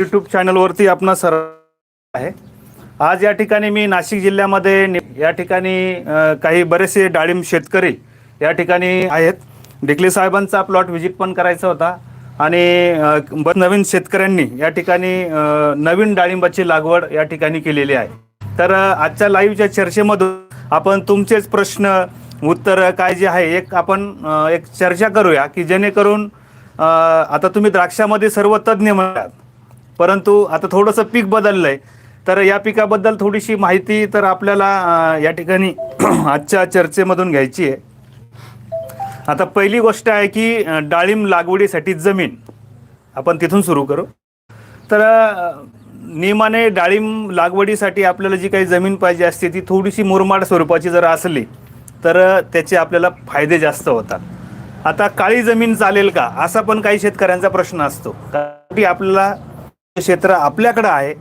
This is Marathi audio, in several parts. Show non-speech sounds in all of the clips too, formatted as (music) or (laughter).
यूट्यूब चॅनलवरती आपणा सर आहे. आज या ठिकाणी मी नाशिक जिल्ह्यामध्ये या ठिकाणी काही बरेचसे डाळिंब शेतकरी या ठिकाणी आहेत. डिकले साहेबांचा प्लॉट व्हिजिट पण करायचा होता. आणि नवीन शेतकऱ्यांनी या ठिकाणी नवीन डाळिंबाची लागवड या ठिकाणी केलेली आहे. तर आजच्या लाईव्हच्या चर्चेमधून आपण तुमचेच प्रश्न उत्तर काय जे आहे एक आपण एक चर्चा करूया की जेणेकरून आता तुम्ही द्राक्षामध्ये सर्व तज्ज्ञ म्हणतात. परंतु आता थोडंसं पीक बदललं आहे तर या पिकाबद्दल थोडीशी माहिती तर आपल्याला या ठिकाणी (clears throat) आजच्या चर्चेमधून घ्यायची आहे. आता पहिली गोष्ट आहे की डाळिंब लागवडीसाठी जमीन आपण तिथून सुरू करू. तर नियमाने डाळिंब लागवडीसाठी आपल्याला जी काही जमीन पाहिजे असते ती थोडीशी मुरमाड स्वरूपाची जर असली तर त्याचे आपल्याला फायदे जास्त होतात. आता काळी जमीन चालेल का? असा पण काही शेतकऱ्यांचा प्रश्न असतो. कारण की आपल्याला क्षेत्र आपल्याकडं आहे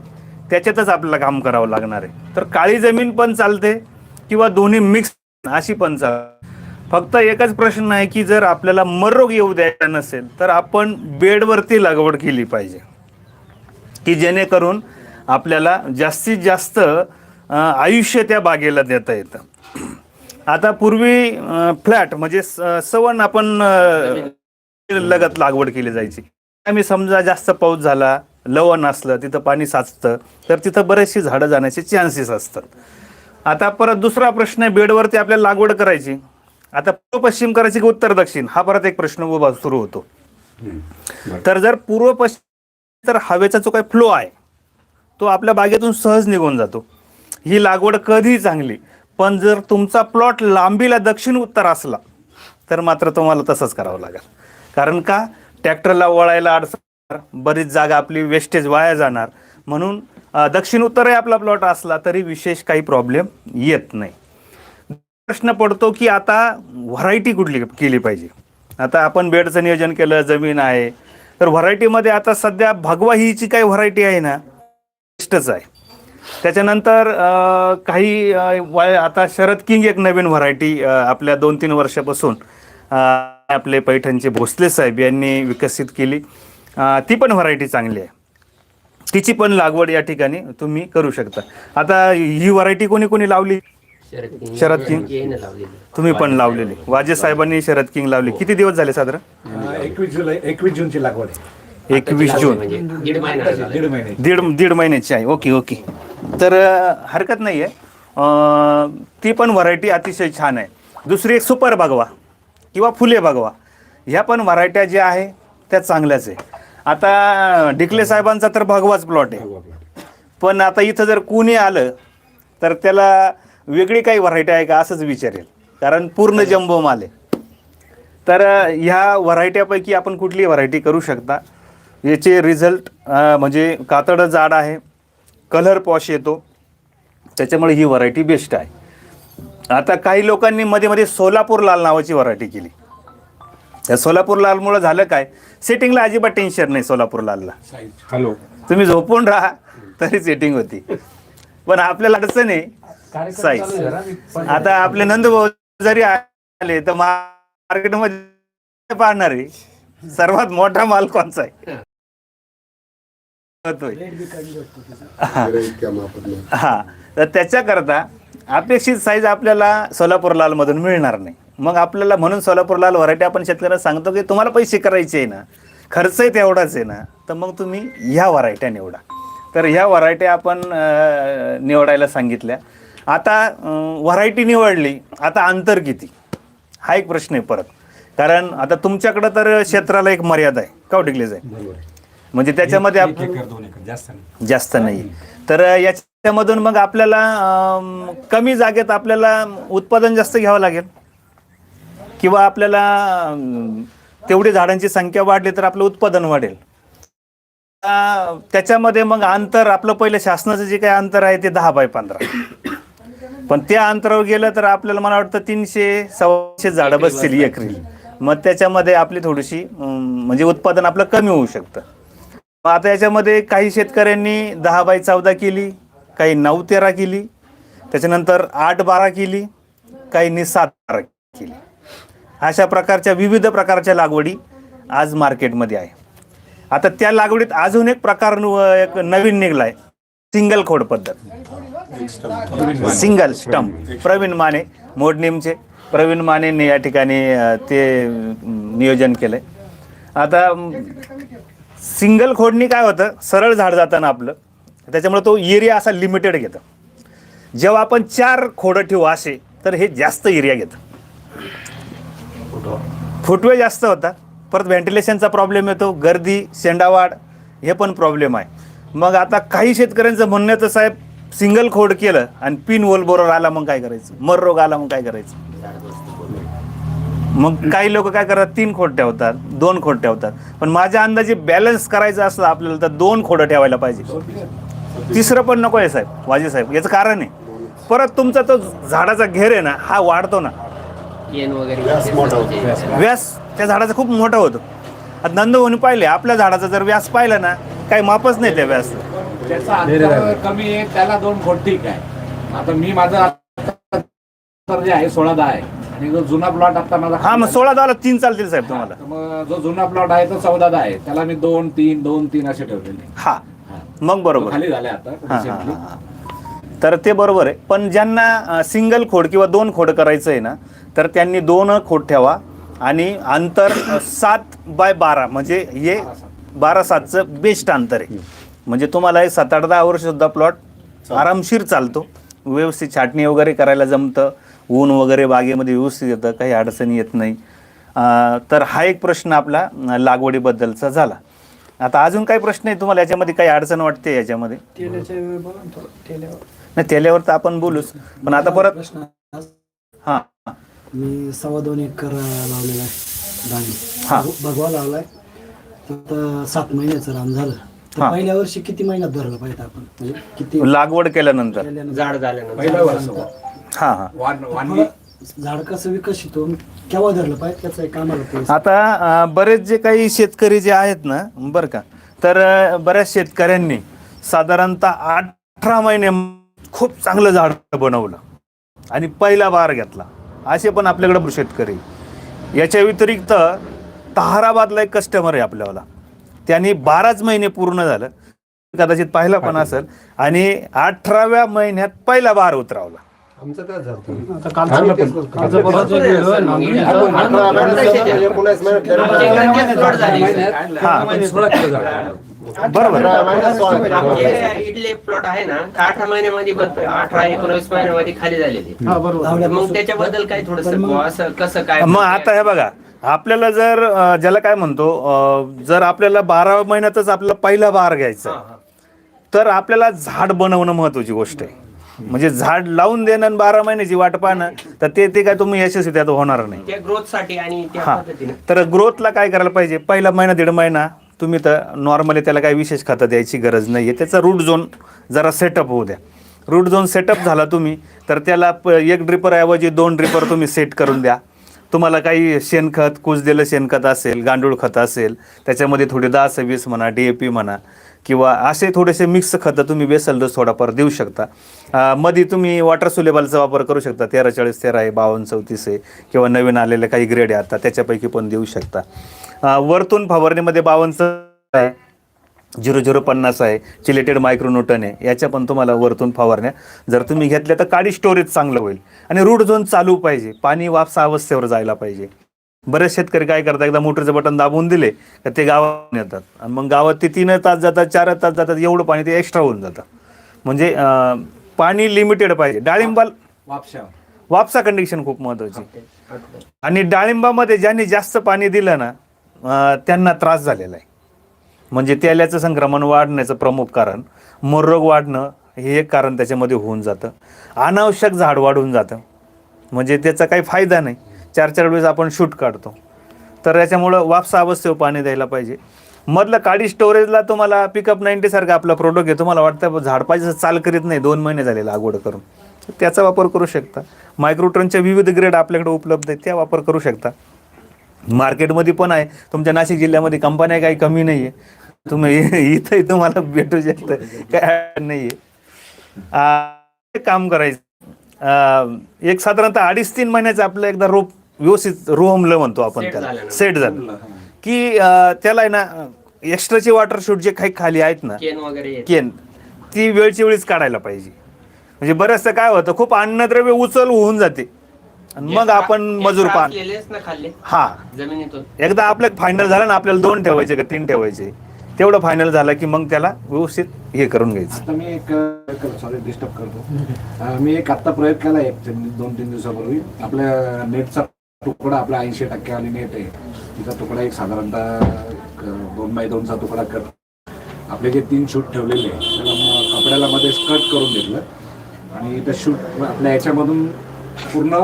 त्याच्यातच आपल्याला काम करावं लागणार आहे. तर काळी जमीन पण चालते किंवा दोन्ही मिक्स अशी पण चालते. फक्त एकच प्रश्न आहे की जर आपल्याला मरोग येऊ द्यायचा नसेल तर आपण बेडवरती लागवड केली पाहिजे. की जेणेकरून आपल्याला जास्तीत जास्त आयुष्य त्या बागेला देता येतं. आता पूर्वी फ्लॅट म्हणजे सवन सवण आपण लगत लागवड केली जायची. आम्ही समजा जास्त पाऊस झाला लवण असलं तिथं पाणी साचतं तर तिथं बरेचशी झाडं जाण्याचे चान्सेस असतात. आता परत दुसरा प्रश्न आहे बेडवरती आपल्याला लागवड करायची. आता पूर्व पश्चिम करायची की उत्तर दक्षिण? हा परत एक प्रश्न उभा सुरू होतो. तर जर पूर्व पश्चिम तर हवेचा जो काही फ्लो आहे तो आपल्या बागेतून सहज निघून जातो. ही लागवड कधी चांगली पण जर तुमचा प्लॉट लांबीला दक्षिण उत्तर असला तर मात्र तुम्हाला तसंच करावं लागेल. कारण का? ट्रॅक्टरला वळायला अडचण बरीच जागा आपली वेस्टेज वाया जाणार. म्हणून दक्षिण उत्तरही आपला प्लॉट असला तरी विशेष काही प्रॉब्लेम येत नाही. प्रश्न पडतो की आता व्हरायटी कुठली केली पाहिजे? आता आपण बेडचं नियोजन केलं जमीन आहे. तर व्हरायटीमध्ये आता सध्या भगवा हीची काही व्हरायटी आहे ना बेस्टच आहे. त्याच्यानंतर काही आता शरद किंग एक नवीन व्हरायटी आपल्या दोन तीन वर्षापासून आपले पैठणचे भोसले साहेब यांनी विकसित केली. ती पण व्हरायटी चांगली आहे. तिची पण लागवड या ठिकाणी तुम्ही करू शकता. आता ही व्हरायटी कोणी कोणी लावली? शरद किंग. तुम्ही पण लावलेली. वाजे साहेबांनी शरद किंग लावली. किती दिवस झाले साधारण? एकवीस जुलै एकवीस जूनची लागवड आहे. एकवीस जून. दीड झाला. दीड महिने. दीड महिन्याची आहे. Okay okay. तर हरकत नाही आहे ती पण व्हरायटी अतिशय छान आहे. दुसरी एक सुपर भगवा किंवा फुले भगवा ह्या पण व्हरायट्या ज्या आहे त्या चांगल्याच आहे. आता डिकले साहेबांचा तर भगवाच प्लॉट आहे. पण आता इथं जर कुणी आलं तर त्याला वेगळी काही व्हरायटी आहे का असंच विचारेल. कारण पूर्ण जम्बो माल आहे. तर ह्या व्हरायट्यापैकी आपण कुठली व्हरायटी करू शकता. याचे रिझल्ट म्हणजे कातडं जाड आहे कलर पॉश येतो. त्याच्यामुळे ही व्हरायटी बेस्ट आहे. आता काही लोकांनी मध्ये मध्ये सोलापूर लाल नावाची व्हरायटी केली. त्या सोलापूर लालमुळं झालं काय? सेटिंगला अजिबात टेन्शन नाही सोलापूर लालला. हॅलो. तुम्ही झोपून राहा तरी सेटिंग होती. पण आपल्याला अडचण आहे साईज. आता आपले नंदभाऊ जरी आले तर मार्केटमध्ये पाहणार आहे. सर्वात मोठा माल कोणचा आहे. हा. तर त्याच्याकरता अपेक्षित साईज आपल्याला सोलापूर लाल मधून मिळणार नाही. मग आपल्याला म्हणून सोलापूर लाल व्हरायटी आपण शेतकऱ्यांना सांगतो की तुम्हाला पैसे करायचे आहे ना खर्चही तेवढाच आहे ना तर मग तुम्ही ह्या व्हरायट्या निवडा. तर ह्या व्हरायट्या आपण निवडायला सांगितल्या. आता व्हरायटी निवडली आता अंतर किती? हा एक प्रश्न आहे परत. कारण आता तुमच्याकडं तर क्षेत्राला एक मर्यादा आहे. का टिकलीच आहे. म्हणजे त्याच्यामध्ये जास्त नाही. जास्त नाही. तर याच्यामधून मग आपल्याला कमी जागेत आपल्याला उत्पादन जास्त घ्यावं लागेल. किंवा आपल्याला तेवढी झाडांची संख्या वाढली तर आपलं उत्पादन वाढेल. आ, त्याच्यामध्ये मग अंतर आपलं पहिलं शासनाचं जे काही अंतर आहे ते दहा बाय पंधरा. पण त्या अंतरावर गेलं तर आपल्याला मला वाटतं तीनशे सव्वाशे झाडं बसतील एकरी. मग त्याच्यामध्ये आपली थोडीशी म्हणजे उत्पादन आपलं कमी होऊ शकतं. मग आता याच्यामध्ये काही शेतकऱ्यांनी दहा बाय चौदा केली काही नऊ तेरा केली त्याच्यानंतर आठ बारा केली काहींनी सात बारा केली. अशा प्रकारच्या विविध प्रकारच्या लागवडी आज मार्केटमध्ये आहे. आता त्या लागवडीत अजून एक प्रकार एक नवीन निघलाय. सिंगल खोड पद्धत. Single stump. प्रवीण माने मोडनेमचे प्रवीण मानेने या ठिकाणी ते नियोजन केलंय. आता सिंगल खोडणी काय होतं? सरळ झाड जातं ना आपलं. त्याच्यामुळे तो एरिया असा लिमिटेड घेतं. जेव्हा आपण चार खोडं ठेवू असे तर हे जास्त एरिया घेतं. फुटवे. जास्त होता. परत व्हेंटिलेशनचा प्रॉब्लेम येतो. गर्दी शेंडावाड हे पण प्रॉब्लेम आहे. मग आता काही शेतकऱ्यांचं म्हणणं तर साहेब सिंगल खोड केलं आणि पिन वोल बरोबर आला मग काय करायचं? मर रोग आला मग काय करायचं? मग काही लोक काय करतात? तीन खोड ठेवतात दोन खोड ठेवतात. पण माझ्या अंदाजे बॅलन्स करायचं असलं आपल्याला तर दोन खोडं ठेवायला पाहिजे. तिसरं पण नको आहे साहेब वाजे साहेब. याचं कारण आहे. परत तुमचा तो झाडाचा घेर आहे ना हा वाढतो ना. येन वगैरे म्हणजे व्यास त्या झाडाचं खूप मोठं होतं. आता नंदवनी पाहिले आपल्या झाडाचा जर व्यास पाहिला ना काही मापच नाही त्या व्यास. त्याचा अंतर कमी आहे त्याला दोन खोड ठीक आहे आता मी माझा जे आहे सोळा दहा आहे. आणि जो जुना प्लॉट आता माझा हा मग सोळा दहाला तीन चालतील साहेब तुम्हाला. तर मग जो जुना प्लॉट आहे तो चौदा दहा आहे. त्याला मी दोन तीन दोन तीन असे ठेवलेले. हा. मग बरोबर. खाली झाले आता हा, हा. हा, हा. तर ते बरोबर आहे. पण ज्यांना सिंगल खोड किंवा दोन खोड करायचं आहे ना तर त्यांनी दोन खोड ठेवा आणि अंतर सात बाय बारा म्हणजे हे बारा सातचं बेस्ट अंतर आहे. म्हणजे तुम्हाला हे सात आठ दहा वर्ष सुद्धा प्लॉट आरामशीर चालतो. व्यवस्थित छाटणी वगैरे करायला जमतं. ऊन वगैरे बागेमध्ये व्यवस्थित येतं. काही अडचणी येत नाही. तर हा एक प्रश्न आपला लागवडीबद्दलचा झाला. आता अजून काही प्रश्न आहे तुम्हाला? याच्यामध्ये काही अडचण वाटते याच्यामध्ये? नाही तेल्यावर तर आपण बोलूच. पण आता परत प्रश्न आज हां. मी सव्वा दोन एकर लावलेला आहे हा. भगवा लावलाय. तर सात महिन्याचं रान झालं. तर हा. पहिल्या वर्षी किती महिन्यात भरलं पाहिजे आपण? म्हणजे किती लागवड केल्यानंतर. केल्यानंतर. जाड झाल्यानंतर. पहिलं वर्ष हां हां. वान वानगी थोडं झाड कसं विकसित होऊन केव्हा धरलं पाहिजे? त्याचं एक आम्हाला ते आता अं, बरेच जे काही शेतकरी जे आहेत ना बरं का तर अं, बऱ्याच शेतकऱ्यांनी साधारणतः अठरा महिने खूप चांगलं झाड बनवलं. आणि पहिला बार घेतला. असे पण आपल्याकडे शेतकरी. याच्या व्यतिरिक्त ताहाराबादला एक कस्टमर आहे आपल्याला. त्यांनी बाराच महिने पूर्ण झालं. कदाचित पाहिला पण असेल. आणि अठराव्या महिन्यात पहिला बार उतरावला. सोळा किलो झाड. बरोबर. इडले प्लॉट आहे ना अठरा महिन्यामध्ये अठरा एकोणवीस महिन्यामध्ये खाली झालेले. मग त्याच्याबद्दल काय थोडस कसं काय मग आता हे बघा आपल्याला जर ज्याला काय म्हणतो जर आपल्याला बारा महिन्यातच आपल्याला पहिला बार घ्यायचा तर आपल्याला झाड बनवणं महत्वाची गोष्ट आहे. म्हणजे झाड लावून देणं आणि बारा महिन्याची वाट पाहणं तर ते ते काय तुम्ही यशस्वी त्यात होणार नाही. त्या ग्रोथसाठी आणि त्या हा. पद्धतीने. तर ग्रोथला काय करायला पाहिजे? पहिला महिना दीड महिना तुम्ही तर नॉर्मली त्याला काही विशेष खतं द्यायची गरज नाही आहे त्याचा रूट झोन जरा सेटअप होऊ द्या. रूट झोन सेटअप झाला तुम्ही तर त्याला प एक ड्रिपर ऐवजी दोन ड्रिपर तुम्ही सेट करून द्या. तुम्हाला काही शेणखत कुजलेलं शेणखत असेल गांडूळ खत असेल त्याच्यामध्ये थोडी दहा सव्वीस म्हणा डी ए पी म्हणा किंवा असे थोडेसे मिक्स खतं तुम्ही बेसल डोस थोडाफार देऊ शकता. मध्ये तुम्ही वॉटर सुलेबलचा वापर करू शकता. तेरा चाळीस तेरा आहे बावन्न चौतीस आहे किंवा नवीन आलेले काही ग्रेड आहे आता त्याच्यापैकी पण देऊ शकता. वरतून फवारणीमध्ये बावनचं आहे. झिरो झिरो पन्नास आहे. चिलेटेड मायक्रोन्यूटन आहे. याच्या पण तुम्हाला वरतून फवारण्या जर तुम्ही घेतल्या तर काडी स्टोरेज चांगलं होईल. आणि रूट झोन चालू पाहिजे. पाणी वापसा अवस्थेवर जायला पाहिजे. बरेच शेतकरी काय करतात? एकदा मोटरचं बटन दाबून दिले का ते गावात येतात. आणि मग गावात ते तीन तास जातात चार तास जातात एवढं पाणी ते एक्स्ट्रा होऊन जातं. म्हणजे पाणी लिमिटेड पाहिजे. डाळिंबाल वापशा. वापसा कंडिशन खूप महत्वाची. आणि डाळिंबामध्ये ज्यांनी जास्त पाणी दिलं ना त्यांना त्रास झालेला आहे. म्हणजे तेल्याचं संक्रमण वाढण्याचं प्रमुख कारण मोररोग वाढणं हे एक कारण त्याच्यामध्ये होऊन जातं. अनावश्यक झाड वाढून जातं. म्हणजे त्याचा काही फायदा नाही. चार चार वेळेस आपण शूट काढतो. तर याच्यामुळं वापसा अवस्थेवर पाणी द्यायला पाहिजे. मधलं काडी स्टोरेजला तुम्हाला पिकअप नाईन्टीसारखा आपला प्रोडक्ट आहे. तुम्हाला वाटतं झाड पाहिजे चाल करीत नाही. दोन महिने झाले लागवड करून. त्याचा वापर करू शकता. मायक्रोट्रनच्या विविध ग्रेड आपल्याकडे उपलब्ध आहेत. त्या वापर करू शकता. मार्केटमध्ये पण आहे. तुमच्या नाशिक जिल्ह्यामध्ये कंपन्या काही कमी नाही आहे तुम्ही (laughs) इथंही तुम्हाला भेटू शकतं. काय नाही आहे काम करायचं. एक साधारणतः अडीच तीन महिन्याचं आपलं एकदा रोप व्यवस्थित रोहमलं म्हणतो आपण त्याला. सेट झालं. की त्याला आहे ना एक्स्ट्राचे वॉटर शूट जे काही खाली आहेत ना केन वगैरे येते. केन ती वेळची वेळीच काढायला पाहिजे. म्हणजे बरंचसं काय होतं खूप अन्नद्रव्य उचल होऊन जाते. आणि मग आपण मजूर पान. असलेलेच ना खाल्ले. हा. जमिनीतून. एकदा आपलं फायनल झालं ना आपल्याला दोन ठेवायचे का तीन ठेवायचे? तेवढं फायनल झालं की मग त्याला व्यवस्थित हे करून घ्यायचं. आता मी एक सॉरी डिस्टर्ब करतो. अं, मी एक आत्ता प्रयोग केला एक तीन- दोन तीन दिवसापूर्वी. आपल्या नेटचा तुकडा आपला ऐंशी टक्केवाली नेट आहे. तिचा तुकडा एक साधारणतः दोन बाय दोनचा तुकडा कर आपले जे तीन शूट ठेवलेले आहे त्याला मग कपड्याला मध्ये कट करून घेतलं. आणि त्या शूट आपल्या याच्यामधून पूर्ण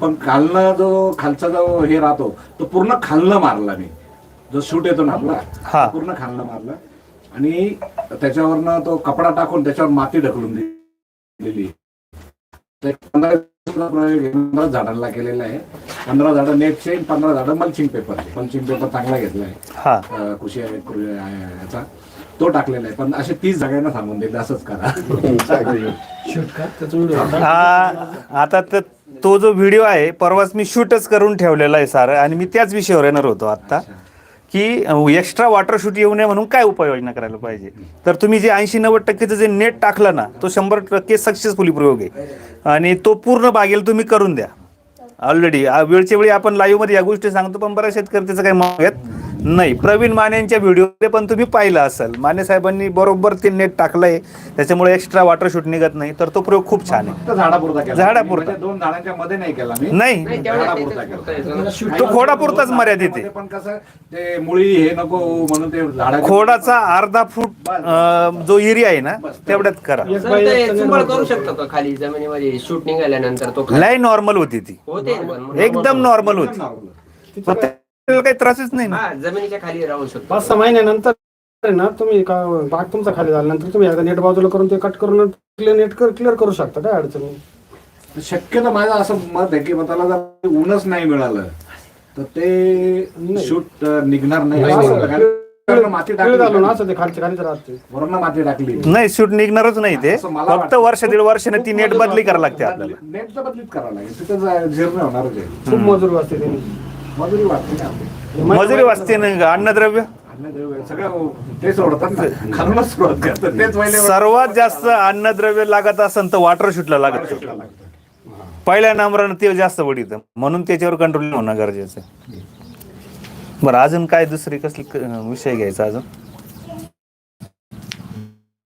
पण खालनं जो खालचा जो हे राहतो तो पूर्ण खालनं मारला मी. जो शूट येतो ना आपला हा. पूर्ण खालनं मारला. आणि त्याच्यावरनं तो कपडा टाकून त्याच्यावर माती ढकलून दिलेली पंधरा झाडांना केलेला आहे. पंधरा झाडं नेटचे पंधरा झाडं मल्चिंग पेपरचे मल्चिंग पेपर चांगला घेतला आहे. हा. कृषी याचा. तो टाकलेला आहे. पण असे तीस जागांना सांगून दिले असंच करा. (laughs) हा आता तर तो जो व्हिडिओ आहे परवाच मी शूटच करून ठेवलेला आहे सारं. आणि मी त्याच विषयावर येणार होतो आता की एक्स्ट्रा वॉटर शूट येऊ नये म्हणून काय उपाययोजना करायला पाहिजे? तर तुम्ही जे ऐंशी नव्वद टक्केचं जे नेट टाकलं ना तो शंभर टक्के सक्सेसफुली प्रयोग आहे. आणि तो पूर्ण बागेल तुम्ही करून द्या. ऑलरेडी वेळच्या वेळी आपण लाईव्हमध्ये या गोष्टी सांगतो पण बऱ्याच शेतकरी त्याचं काही मत आहेत नाही प्रवीण मानेंच्या व्हिडिओ पण तुम्ही पाहिलं असेल. माने साहेबांनी बरोबर ते नेट टाकलंय त्याच्यामुळे एक्स्ट्रा वॉटर शूट निघत नाही तर तो प्रयोग खूप छान आहे. झाडापुरता. म्हणजे दोन झाडांच्या मध्ये नाही केला मी. नाही. तो खोडापुरताच मर्यादित आहे. पण कसं ते मुळी हे नको म्हणून ते झाडा खोडाचा अर्धा फूट जो एरिया आहे ना तेवढ्यात करा. सर, ते चुंबळ करू शकतो का खाली? जमिनीमध्ये शूट निघाल्यानंतर तो खाली- लय नॉर्मल होती ती. एकदम नॉर्मल होती. काही त्रासच नाही ना. हा जमिनीच्या खाली राहू शकतो. पाच सहा महिन्यानंतर आहे ना तुम्ही का बाग तुमचा खाली झाल्यानंतर तुम्ही एकदा नेट बाजूला करून ते कट करून नेट क्लिअर करू शकता काय अडचण नाही. शक्यतो माझं असं मत आहे की मग त्याला जर ऊनच नाही मिळालं तर ते शूट निघणार नाही. असं. कारण- माती क्लिअर झालो ना टाकली असं ते खालच्या खालीच राहते. वरून माती टाकली. नाही शूट निघणारच नाही ते. असं मला फक्त वाटतं. वर्ष दीड वर्षाने ती नेट बदली करावी लागते आपल्याला. नेट तर बदलीच करावं लागेल. तिथं जा- जीर्ण होणारच आहे खूप मजुरी त्यांनी मजुरी वाटते ना मजुरी वाचते ना. अन्नद्रव्य सुरुवात (laughs) जास्त अन्नद्रव्य लागत असेल तर वॉटर शूटला लागत पहिल्या नंबरानं ते जास्त वडीत म्हणून त्याच्यावर कंट्रोल होणं गरजेचं आहे. बरं अजून काय दुसरी कसली विषय घ्यायचा अजून?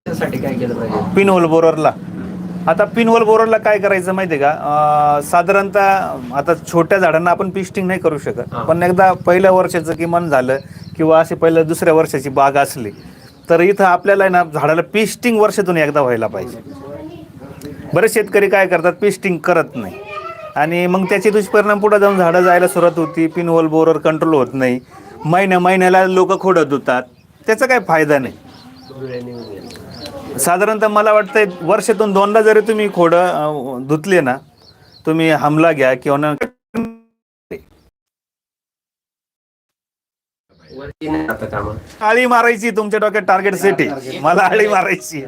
त्यासाठी काय आता पिन होल बोररला काय करायचं माहिती आहे का? अं, साधारणतः आता छोट्या झाडांना आपण पिस्टिंग नाही करू शकत. पण एकदा पहिल्या वर्षाचं किमान झालं किंवा असे पहिल्या दुसऱ्या वर्षाची बाग असली तर इथं आपल्याला आहे ना झाडाला पिस्टिंग वर्षातून एकदा व्हायला पाहिजे. बरेच शेतकरी काय करतात पिस्टिंग करत नाही. आणि मग त्याचे दुष्परिणाम पुढे जाऊन झाडं जायला सुरुवात होती पिन होल बोरवर कंट्रोल होत नाही. महिन्या महिन्याला लोक खोडत होतात. त्याचा काय फायदा नाही. साधारणतः मला वाटतंय वर्षातून दोनदा जरी तुम्ही खोडं धुतले ना तुम्ही हमला घ्या किंवा आळी मारायची तुमच्या डोक्यात टार्गेट सेट आहे. मला आळी मारायची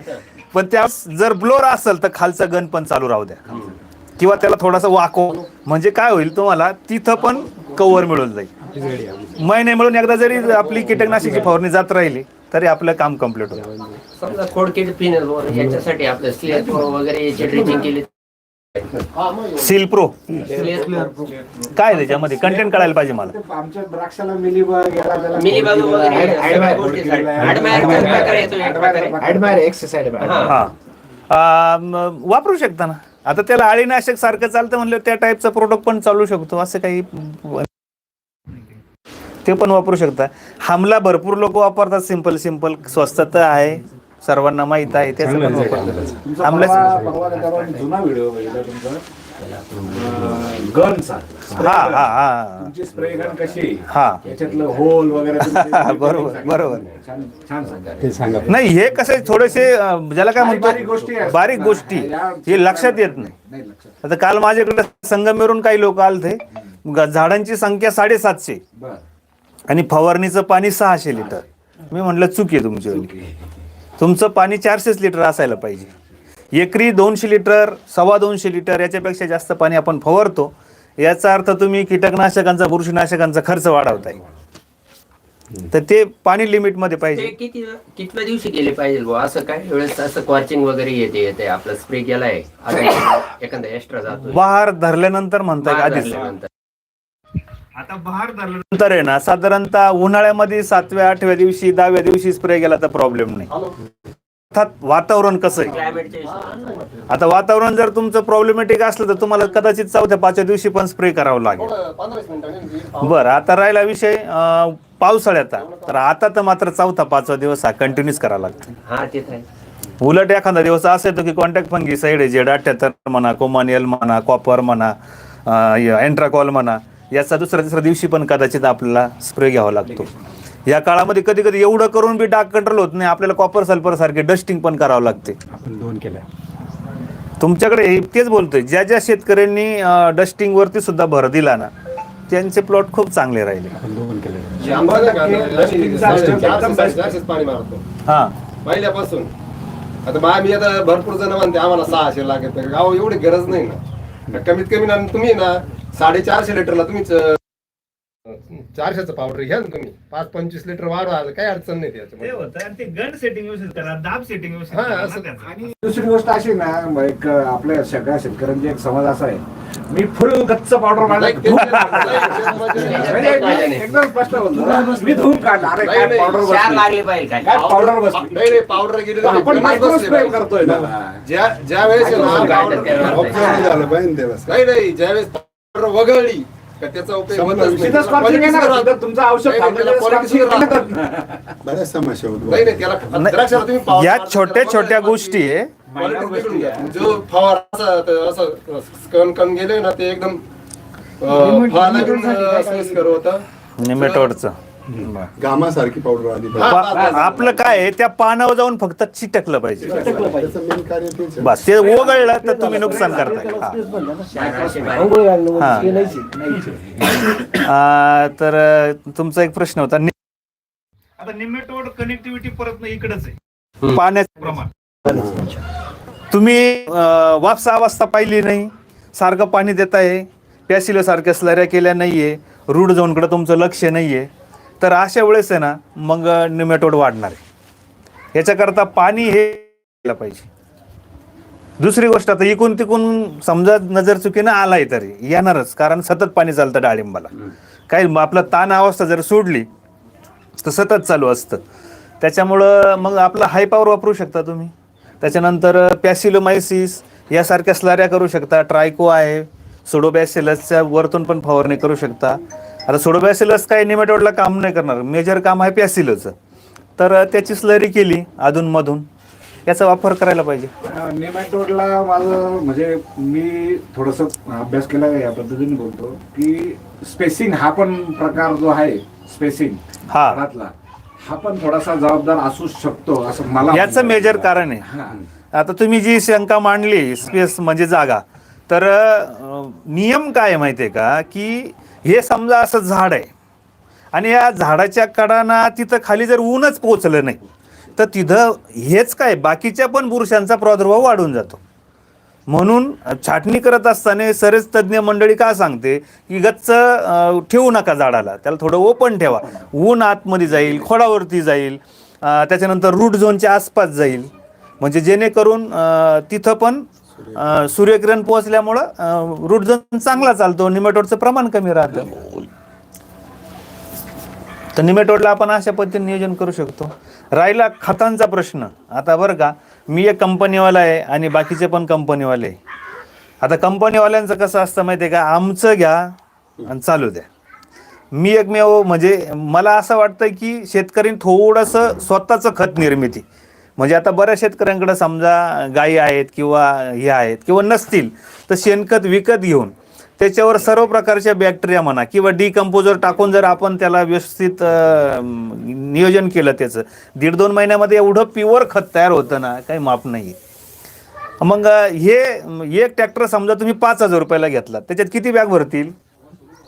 पण त्या जर ब्लोर असेल तर खालचा गन पण चालू राहू द्या. किंवा त्याला थोडासा वाको. म्हणजे काय होईल तुम्हाला तिथं पण कव्हर मिळून जाईल. महिने मिळून एकदा जरी आपली कीटकनाशकाची फवारणी जात राहिली तरी आपलं काम कंप्लीट होतं. समजा खोडकीड पिनल याच्यासाठी आपलं स्लेअर वगैरे याची ड्रिचिंग केली. सील प्रो काय त्याच्यामध्ये? कंटेंट कळायला पाहिजे मला. ते आमच्या द्राक्षाला मिलीबग याला त्याला मिलीबग वगैरे ऍड- ऍड- सगळ्या गोष्टीसाठी. ऍडमायर ऍड- प्रकार येतो एक प्रकारे. ऍडमायर एक्सरसाइज हा. आ, म, वापरू शकता ना. आता त्याला अळीनाशक सारखं चालतं म्हणलं त्या टाईपचा प्रोडक्ट पण चालू शकतो. असं काही ते पण वापरू शकता. हमला भरपूर लोक वापरतात सिंपल सिंपल स्वस्तता आहे सर्वांना माहीत आहे त्याचं पण वापरतात हमला परवा- परवा त्याच्यावर जुना व्हिडिओ बघितला तुमचा? गनचा हा हा हा. तुमची स्प्रे गन कशी हा. याच्यातलं होल वगैरे तुम्ही- (laughs) बरोबर, बरोबर. छान छान सांगा. नाही हे कसं थोडेसे अं, ज्याला काय बारीक- बारीक गोष्टी म्हणतो आहेत. बारीक गोष्टी. या- हे लक्षात येत नाही. नाही. लक्षात आता काल माझ्याकडे संगमेरून काही लोक आलते. ग- झाडांची संख्या साडेसातशे. बर. आणि फवारणीचं पाणी सहाशे लिटर. मी म्हटलं चूक आहे तुमची. तुमचं पाणी चारशेच लिटर असायला पाहिजे. एकरी दोनशे लिटर सव्वा दोनशे लिटर याच्यापेक्षा जास्त पाणी आपण फवारतो. याचा अर्थ तुम्ही कीटकनाशकांचा बुरशीनाशकांचा खर्च वाढवताय. तर ते पाणी लिमिटमध्ये पाहिजे. किती कितव्या दिवशी गेले पाहिजे असं काय? वेळेस असं क्वार्चिंग वगैरे येते येते. आपला स्प्रे केलाय. एखादा एक्स्ट्रा जातो बहार धरल्यानंतर म्हणताय का आधीच? आता बहार धरल्यानंतर आहे ना साधारणतः उन्हाळ्यामध्ये सातव्या आठव्या दिवशी दहाव्या दिवशी स्प्रे केला तर प्रॉब्लेम नाही. अर्थात वातावरण कसं आहे? आता वातावरण जर तुमचं प्रॉब्लेमॅटिक असलं तर तुम्हाला कदाचित चौथ्या पाचव्या दिवशी पण स्प्रे करावं लागेल. बरं आता राहिला विषय अं, पावसाळ्याचा. तर आता तर मात्र चौथा पाचवा दिवस हा कंटिन्यूच करावा लागतो. हा तेच आहे. उलट एखादा दिवस असं येतो की कॉन्टॅक्ट फंगी साईड आहे जेड अठ्याहत्तर म्हणा कोमानियल म्हणा कॉपर म्हणा एंट्राकॉल म्हणा. याचा दुसऱ्या तिसऱ्या दिवशी पण कदाचित आपल्याला स्प्रे घ्यावा लागतो. या काळामध्ये कधी कधी एवढं करून बी डाग कंट्रोल होत नाही आपल्याला कॉपर सल्फर सारखे डस्टिंग पण करावं लागते. आपण दोन केल्या. तुमच्याकडे हे तेच बोलतोय ज्या ज्या शेतकऱ्यांनी डस्टिंग वरती सुद्धा भर दिला ना त्यांचे प्लॉट खूप चांगले राहिले. आपण दोन केल्या हा. पहिल्यापासून. आता बा मी आता भरपूर जण म्हणते आम्हाला सहाशे लागत गाव एवढी गरज नाही ना. कमीत कमी ना तुम्ही ना साडेचारशे लिटरला तुम्हीच चारशेचं पावडर घ्या ना तुम्ही. पाच पंचवीस लिटर वाढवा काही अडचण नाही त्याच्यामध्ये. ते गन सेटिंग व्यवस्थित करा दाब सेटिंग व्यवस्थित हा, असं-. आणि दुसरी गोष्ट अशी ना मग एक आपल्या सगळ्या शेतकऱ्यांची एक समज असा आहे. मी फुल गच्च पावडर मारला ते- म्हणजे एकदम स्पष्ट बोलतो. मी धुवून काढला. अरे काय नाही. पावडर चार बसली? लागले पाहिजे काय? काय पावडर बसली? नाही नाही पावडर गेली आपण मायक्रो स्प्रे करतोय ना. ज्या ज्या वेळेस आहे ना, झालं पाहिजे. नाही नाही ज्यावेळेस पावडर वगळली. का त्याचा उपयोग होतच नाही. तुमचं औषध नाही, नाही, त्याला. बऱ्याच समस्या नाही उद्भवतात नाही त्याला द्राक्षाला तुम्ही powder या छोट्या छोट्या. गोष्टी आहे. जो फवार असं असं कण कण गेले ना ते एकदम अं, फळाला पण, अं, सोयीस्कर होतं. निमेटोडचं गामासारखी पावडर आली पाहिजे. आपलं काय आहे त्या पानावर जाऊन फक्त चिटकलं पाहिजे. त्याचं मेन कार्य तेच आहे. बस ते ओगळलं तर तुम्ही नुकसान करताय. हा. हा. आ, तर अ, तुमचा एक प्रश्न होता. आता निमेटोड कनेक्टिव्हिटी परत इकडेच आहे. पाण्याचं प्रमाण. तुम्ही अ, वापसा अवस्था पाहिली नाही. सारखं पाणी देत आहे पॅसिलो सारख्या स्लऱ्या केल्या नाहीये. रूट झोनकडे तुमचं लक्ष नाहीये. तर अशा वेळेस आहे ना मग निमेटोड वाढणार आहे. याच्याकरता पाणी हे पाहिजे. दुसरी गोष्ट आता इकून तिकून समजा नजर चुकीनं आलाय तरी येणारच कारण सतत पाणी चालतं डाळिंबाला. काही आपलं ताण अवस्था जर सोडली तर सतत चालू असतं. त्याच्यामुळं मग आपलं हाय पॉवर वापरू शकता तुम्ही. त्याच्यानंतर पॅसिलोमायसिस यासारख्या स्लाऱ्या करू शकता. ट्रायको आहे सोडोबॅसिलसच्या वरतून पण फवारणी करू शकता. आता सोडोबॅसिलस काही निमेटोडला काम नाही करणार. मेजर काम आहे पॅसिलोचं तर त्याची स्लरी केली अधूनमधून. याचा वापर करायला पाहिजे. नेमॅटोडला माझं म्हणजे मी थोडस अभ्यास केला या पद्धतीने बोलतो की स्पेसिंग हा पण प्रकार जो आहे स्पेसिंग हा. हा पण थोडासा जबाबदार असू शकतो असं मला याचं मेजर कारण आहे. आता तुम्ही जी शंका मांडली स्पेस म्हणजे जागा तर नियम काय आहे माहिती आहे का? की हे समजा असं झाड आहे आणि या झाडाच्या कडांना तिथं खाली जर ऊनच पोचलं नाही तर तिथं हेच काय? बाकीच्या पण पुरुषांचा प्रादुर्भाव वाढून जातो. म्हणून छाटणी करत असताना सरेच तज्ज्ञ मंडळी का सांगते की गच्च ठेवू नका झाडाला त्याला थोडं ओपन ठेवा. ऊन आतमध्ये जाईल खोडावरती जाईल त्याच्यानंतर रूट झोनच्या आसपास जाईल. म्हणजे जेणेकरून तिथं पण अं, सूर्यकिरण पोहोचल्यामुळं रूट झोन चांगला चालतो निमेटोडचं प्रमाण कमी राहतं. तर निमेटोडला आपण अशा पद्धतीने नियोजन करू शकतो. राहिला खतांचा प्रश्न. आता बरं का मी एक कंपनीवाला आहे आणि बाकीचे पण कंपनीवाले आहे. आता कंपनीवाल्यांचं कसं असतं माहिती आहे का आमचं घ्या आणि चालू द्या. मी एकमेव म्हणजे मला असं वाटतं की शेतकरी थोडंसं स्वतःचं खत निर्मिती. म्हणजे आता बऱ्याच शेतकऱ्यांकडे समजा गायी आहेत किंवा हे आहेत किंवा नसतील तर शेणखत विकत घेऊन त्याच्यावर सर्व प्रकारच्या बॅक्टेरिया म्हणा किंवा डिकम्पोजर टाकून जर आपण त्याला व्यवस्थित नियोजन केलं त्याचं दीड दोन महिन्यामध्ये एवढं प्युअर खत तयार होतं ना काही माप नाही. मग हे एक ट्रॅक्टर समजा तुम्ही पाच हजार रुपयाला घेतला त्याच्यात किती बॅग भरतील?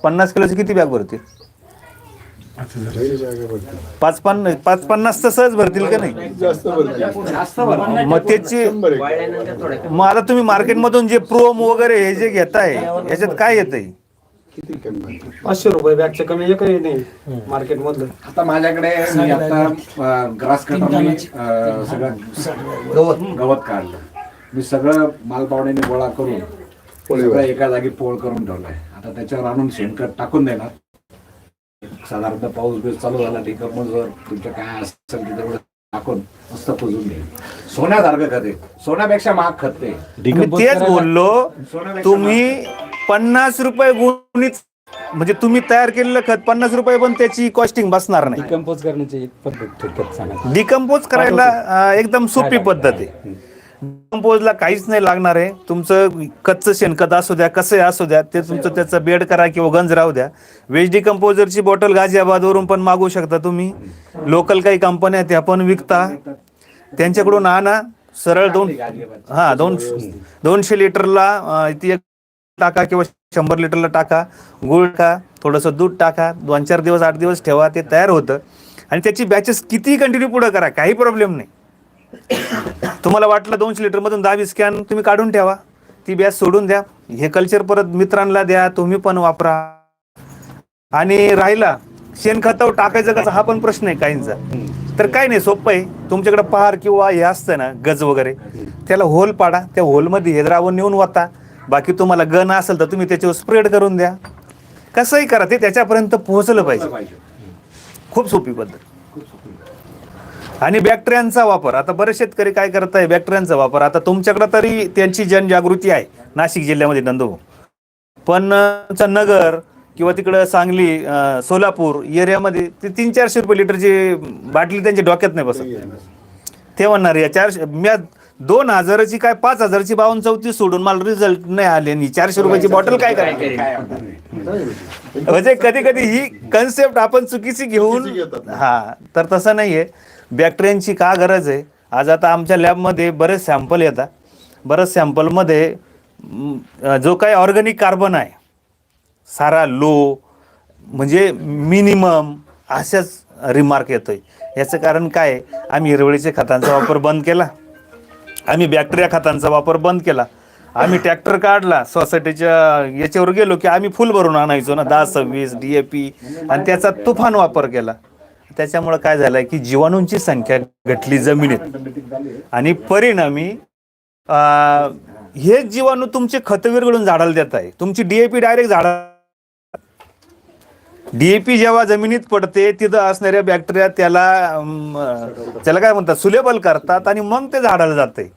पन्नास किलोची किती बॅग भरतील? पाच पन्नास पाच पन्नास तर सहज भरतील का नाही? जास्त मग त्याची एक. मग आता तुम्ही मार्केटमधून जे प्रोम वगैरे हे जे घेताय याच्यात काय येतंय? किती कमी पाहिजे पाचशे रुपये बॅगच्या कमी एकही नाही मार्केट मधलं आता माझ्याकडे मी आता ग्रास कटर सगळं गवत गवत काढलं. मी सगळं मालपावड्याने गोळा करून सगळं एका जागी पोळ करून ठेवलंय. आता त्याच्यावर आणून शेणखत टाकून देणार. साधारणतः पाऊस बिऊस चालू झाला मग जर तुमच्या काय असेल ते तेवढं टाकून मस्त पुजून देईल सोन्यासारखं खत. सोन्यापेक्षा महाग खत. मी तेच बोललो तुम्ही पन्नास रुपये गुणित म्हणजे तुम्ही तयार केलेलं खत पन्नास रुपये पण त्याची कॉस्टिंग बसणार नाही. कंपोज करण्याची एक पद्धत थोडक्यात सांगा. डिकम्पोज करायला अं, एकदम सोपी पद्धत आहे. कंपोजला काहीच नाही लागणार आहे. तुमचं कच्चं शेणखत असू द्या कसं असू द्या ते तुमचं त्याचं बेड करा किंवा गंज राहू द्या. वेज डिकम्पोजरची बॉटल गाझियाबादवरून पण मागवू शकता तुम्ही. लोकल काही कंपन्या आहेत त्या पण विकता. त्यांच्याकडून आणा. सरळ दोन हा दोन दोनशे लिटरला ती एक टाका किंवा शंभर लिटरला टाका. गुळ टाका थोडंसं दूध टाका. दोन चार दिवस आठ दिवस ठेवा ते तयार होतं. आणि त्याची बॅचेस किती कंटिन्यू पुढे करा काही प्रॉब्लेम नाही. तुम्हाला वाटलं दोनशे लिटरमधून दहा वीस कॅन तुम्ही काढून ठेवा. ती बॅच सोडून द्या. हे कल्चर परत मित्रांना द्या तुम्ही पण वापरा. आणि राहिला शेणखतावर टाकायचं कसं हा पण प्रश्न आहे काहींचा. तर काही नाही सोपं आहे. तुमच्याकडे पहार किंवा हे असतं ना गज वगैरे त्याला होल पाडा. त्या होलमध्ये हे द्रावण नेऊन वाता. बाकी तुम्हाला गन असेल तर तुम्ही त्याच्यावर स्प्रेड करून द्या. कसंही करा ते त्याच्यापर्यंत पोहोचलं पाहिजे. खूप सोपी पद्धत. आणि बॅक्टेरियांचा वापर. आता बरेच शेतकरी काय करत आहे बॅक्टेरियांचा वापर. आता तुमच्याकडे तरी त्यांची जनजागृती आहे नाशिक जिल्ह्यामध्ये नंदू पण नगर किंवा तिकडं सांगली सोलापूर एरियामध्ये ते तीन चारशे रुपये लिटरची बाटली त्यांच्या डोक्यात नाही बसत. ते म्हणणार या चारशे म्या दोन हजाराची काय पाच हजाराची बावन्न चौतीस सोडून मला रिझल्ट नाही आले आणि चारशे रुपयाची बॉटल काय करायची म्हणजे कधी कधी ही कन्सेप्ट आपण चुकीची घेऊन. हा तर तसं नाहीये. बॅक्टेरियांची का गरज आहे? आज आता आमच्या लॅबमध्ये बरेच सॅम्पल येतात. बरेच सॅम्पलमध्ये जो काही ऑर्गॅनिक कार्बन आहे सारा लो म्हणजे मिनिमम अशाच रिमार्क येतो आहे याचं कारण काय आम्ही हिरवळीच्या खतांचा वापर बंद केला. आम्ही बॅक्टेरिया खतांचा वापर बंद केला. आम्ही ट्रॅक्टर काढला. सोसायटीच्या याच्यावर गेलो की आम्ही फुल भरून आणायचो ना. दहा सव्वीस डी ए पी आणि त्याचा तुफान वापर केला. त्याच्यामुळे काय झालंय की जीवाणूंची संख्या घटली जमिनीत. आणि परिणामी हेच हे जीवाणू तुमचे खत विरघळून झाडाला देत आहे. तुमची डीएपी डायरेक्ट झाडा डीएपी जेव्हा जमिनीत पडते तिथं असणाऱ्या बॅक्टेरिया त्याला त्याला काय म्हणतात सुलेबल करतात आणि मग ते झाडाला जाते.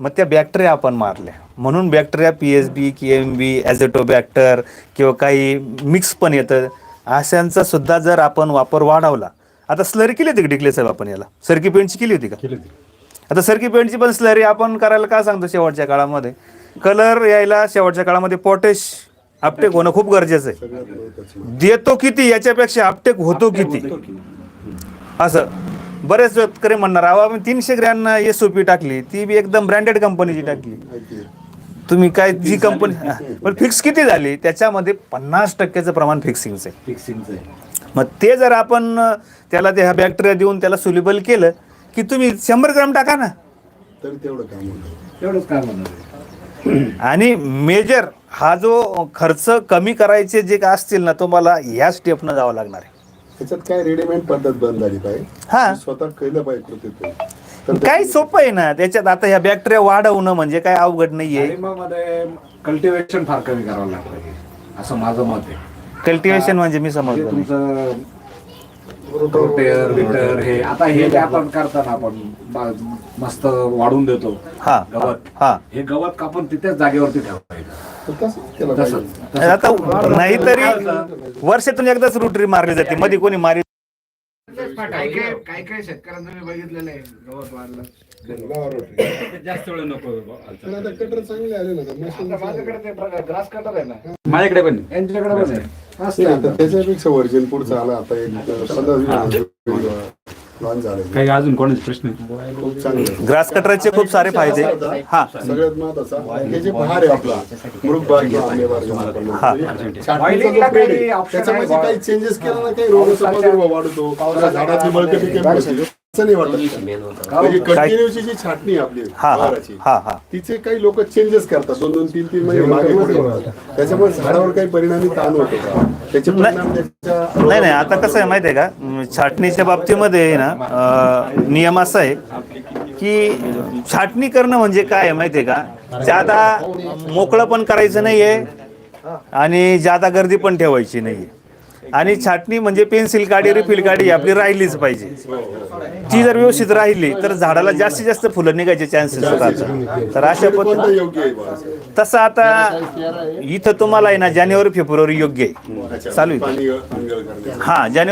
मग त्या बॅक्टेरिया आपण मारल्या. म्हणून bacteria P S B K M B azotobacter किंवा काही मिक्स पण येतं. अशांचा सुद्धा जर आपण वापर वाढवला आता स्लरी केली होती का डिक्ले साहेब आपण याला? सरकी पेंटची केली होती का? आता सरकी पेंटची पण स्लरी आपण करायला काय सांगतो शेवटच्या काळामध्ये? कलर यायला शेवटच्या काळामध्ये पोटॅश अपटेक होणं खूप गरजेचं आहे. देतो किती याच्यापेक्षा अपटेक होतो किती? असं. बरेच शेतकरी म्हणणार अहो आम्ही तीनशे ग्रॅम एस ओ पी टाकली ती बी एकदम ब्रँडेड कंपनीची टाकली. तुम्ही काय जी कंपनी पण फिक्स किती झाली? त्याच्यामध्ये पन्नास टक्क्याचं प्रमाण फिक्सिंगचं आहे. फिक्सिंगचं आहे. मग ते जर आपण त्याला ते ह्या बॅक्टेरिया देऊन त्याला सुलिबल केलं की तुम्ही शंभर ग्राम टाका ना. तरी तेवढं काम होतं तेवढंच काय म्हणणार आणि मेजर हा जो खर्च कमी करायचे जे काय असतील ना तुम्हाला ह्या स्टेपनं जावं लागणार आहे. त्याच्यात काय रेडीमेड पद्धत बंद झाली पाहिजे हा स्वतः केलं पाहिजे तर काही सोपं आहे ना त्याच्यात आता ह्या बॅक्टेरिया वाढवणं म्हणजे काय अवघड नाहीये. कल्टिवेशन फार कमी करावं लागतं. असं माझं मत आहे. कल्टिवेशन म्हणजे मी समजतो नाही. तुमचं रोटेर बिटर हे आता हे जे आपण करताना आपण बा- मस्त वाढून देतो हा गवत हा. हे गवत कापून तिथेच जागेवरती ठेवायचं. तसंच आता नाहीतरी वर्षातून एकदाच रुटरी मारली जाते. मध्ये कोणी मारी काही काही काही काही शेतकऱ्यांना मी बघितलेलं आहे गवत वाढलं. जास्त वेळ नको पण आता कटर चांगले आले ना आता माझ्याकडे ते ग्रास कटर आहे ना. माझ्याकडे पण यांच्याकडे पण आहे. आता त्याच्यापेक्षा पुढचं आलं आता एक पंधरा लॉन्च झाले काही अजून कोणाचे प्रश्न खूप चांगलं ग्रास कटरचे खूप सारे फायदे. हा. सगळ्यात महत्त्वाचा हे जे आहे आपला मृग किंवा आंबे हा. काही त्याच्यामध्ये चेंजेस केलं ना काही रोगाचा प्रादुर्भाव वाढतो झाडाची बळकटी कमी होते. असं नाही वाटत मेन होतं म्हणजे काय- कंटिन्यूची जी छाटणी आहे आपली हा हा बहाराची, हा हा. तिचे काही लोक चेंजेस करतात. दोन दोन तीन तीन महिने मागे पुढे. त्याच्यामुळे झाडावर काही परिणामी ताण होतो का? त्याचे परिणाम त्याच्या नाही नाही. आता कसं आहे माहिती आहे का? छाटणीच्या बाबतीमध्ये आहे ना नियम असा आहे की छाटणी करणं म्हणजे काय आहे माहिती आहे का? ज्यादा मोकळं पण करायचं नाहीये आणि ज्यादा गर्दी पण ठेवायची नाहीये. आणि छाटणी म्हणजे पेन्सिल काडी रिफिल काडी आपली राहिलीच पाहिजे ती जर व्यवस्थित राहिली तर झाडाला जास्तीत जास्त फुलं निघायचे चान्सेस होतात तर अशा पद्धती? तसं आता इथं तुम्हाला आहे ना जानेवारी फेब्रुवारी योग्य आहे चालू. हा जानेवारी